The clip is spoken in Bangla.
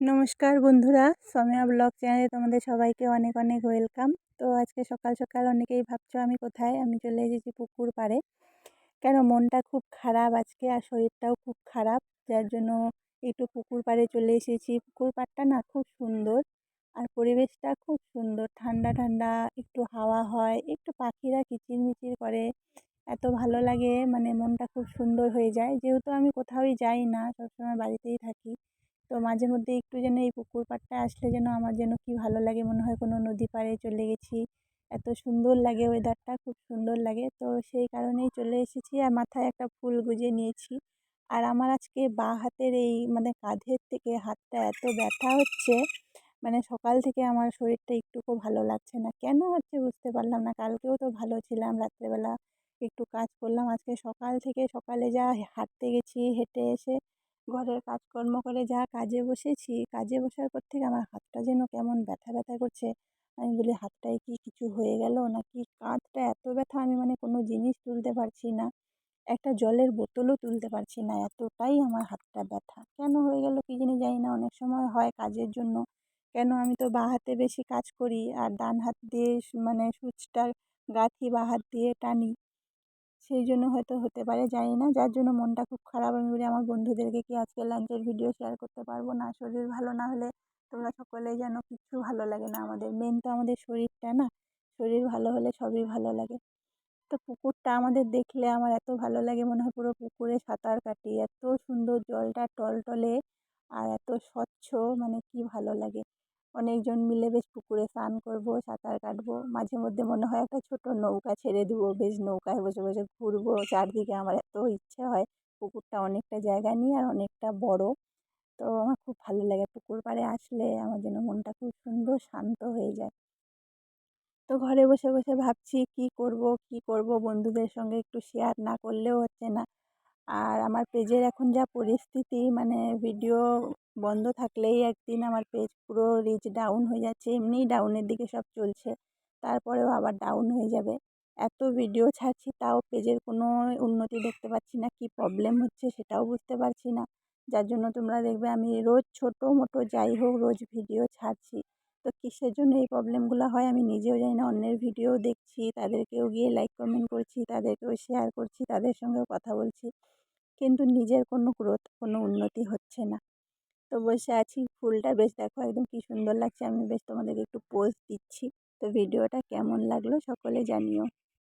নমস্কার বন্ধুরা, সময়া ব্লগ চ্যানেলে তোমাদের সবাইকে অনেক অনেক ওয়েলকাম। তো আজকে সকাল সকাল অনেকেই ভাবছ আমি কোথায়? আমি চলে এসেছি পুকুর পাড়ে। কেন মনটা খুব খারাপ আজকে আর শরীরটাও খুব খারাপ, যার জন্য একটু পুকুর পাড়ে চলে এসেছি। পুকুর পাড়টা না খুব সুন্দর আর পরিবেশটা খুব সুন্দর। ঠান্ডা ঠান্ডা, একটু হাওয়া হয়, একটু পাখিরা কিচিরমিচির করে, এত ভালো লাগে মানে মনটা খুব সুন্দর হয়ে যায়। যেহেতু আমি কোথাওই যাই না, সবসময় বাড়িতেই থাকি। তো মাঝে মধ্যে একটু যেন এই পুকুর পাড়টা আসলে যেন আমার যেন কি ভালো লাগে মনে হয় কোনো নদী পাড়ে চলে গেছি। এত সুন্দর লাগে ওয়েদারটা খুব সুন্দর লাগে। তো সেই কারণেই চলে এসেছি আর মাথায় একটা ফুল গুজে নিয়েছি। আর আমার আজকে বাঁ হাতের এই মানে কাঁধের থেকে হাতটা এত ব্যথা হচ্ছে মানে সকাল থেকে আমার শরীরটা একটুকু ভালো লাগছে না। কেন হচ্ছে বুঝতে পারলাম না। কালকেও তো ভালো ছিলাম, রাত্রেবেলা একটু কাজ করলাম। আজকে সকাল থেকে সকালে যা হাঁটতে গেছি, হেঁটে এসে ঘরের কাজকর্ম করে যা কাজে বসেছি, কাজে বসার পর থেকে আমার হাতটা যেন কেমন ব্যথা ব্যথা করছে। আমি বলি, হাতটায় কি কিছু হয়ে গেল? নাকি কাঁধটা এত ব্যথা? আমি মানে কোনো জিনিস তুলতে পারছি না। একটা জলের বোতলও তুলতে পারছি না। এতটাই আমার হাতটা ব্যথা। কেন হয়ে গেল কি জানি না। অনেক সময় হয় কাজের জন্য। কেন আমি তো বাঁ হাতে বেশি কাজ করি? আর ডান হাত দিয়ে মানে সুচটা গাঁথি বা হাত দিয়ে টানি। সেই জন্য হয়তো হতে পারে, জানি না। যার জন্য মনটা খুব খারাপ। আমি বলি, আমার বন্ধুদেরকে কি আজকে লাঞ্চের ভিডিও শেয়ার করতে পারব না? শরীর ভালো না হলে তোমরা সকলেই যেন কিচ্ছু ভালো লাগে না। আমাদের মেন তো আমাদের শরীরটা না? শরীর ভালো হলে সবই ভালো লাগে। তো পুকুরটা আমাদের দেখলে আমার এত ভালো লাগে, মনে হয় পুরো পুকুরে সাঁতার কাটি। এত সুন্দর জলটা টলটলে আর এত স্বচ্ছ মানে কি ভালো লাগে। অনেকজন মিলে বেশ পুকুরে স্নান করব, সাঁতার কাটবো। মাঝে মধ্যে মনে হয় একটা ছোট নৌকা ছেড়ে দেবো, বেশ নৌকায় বসে বসে ঘুরবো। চারদিকে আমার এত ইচ্ছে হয় পুকুরটা অনেকটা জায়গা নিয়ে আর অনেকটা বড়। তো আমার খুব ভালো লাগে পুকুর পাড়ে আসলে, আমার যেন মনটা খুব সুন্দর, শান্ত হয়ে যায়। তো ঘরে বসে বসে ভাবছি কি করব কি করব বন্ধুদের সঙ্গে একটু শেয়ার না করলেও হচ্ছে না। আর আমার পেজের এখন যা পরিস্থিতি মানে ভিডিও বন্ধ থাকলেই একদিন আমার পেজ পুরো রিচ ডাউন হয়ে যাচ্ছে, এমনিই ডাউনের দিকে সব চলছে। তারপরেও আবার ডাউন হয়ে যাবে। এত ভিডিও ছাড়ছি, তাও পেজের কোনো উন্নতি দেখতে পাচ্ছি না, কি প্রবলেম হচ্ছে সেটাও বুঝতে পারছি না। যার জন্য তোমরা দেখবে আমি রোজ ছোটো মোটো যাই হোক, রোজ ভিডিও ছাড়ছি। তো কিসের জন্য এই প্রবলেমগুলো হয় আমি নিজেও জানি না, অন্যের ভিডিও দেখছি, তাদেরকেও গিয়ে লাইক কমেন্ট করছি, তাদেরকেও শেয়ার করছি, তাদের সঙ্গেও কথা বলছি। কিন্তু নিজের কোনো গ্রোথ কোনো উন্নতি হচ্ছে না। তো বসে আছি, ফুলটা বেশ দেখো একদম কি সুন্দর লাগছে, আমি বেশ তোমাদেরকে একটু পোজ দিচ্ছি। তো ভিডিওটা কেমন লাগল সকলে জানিও।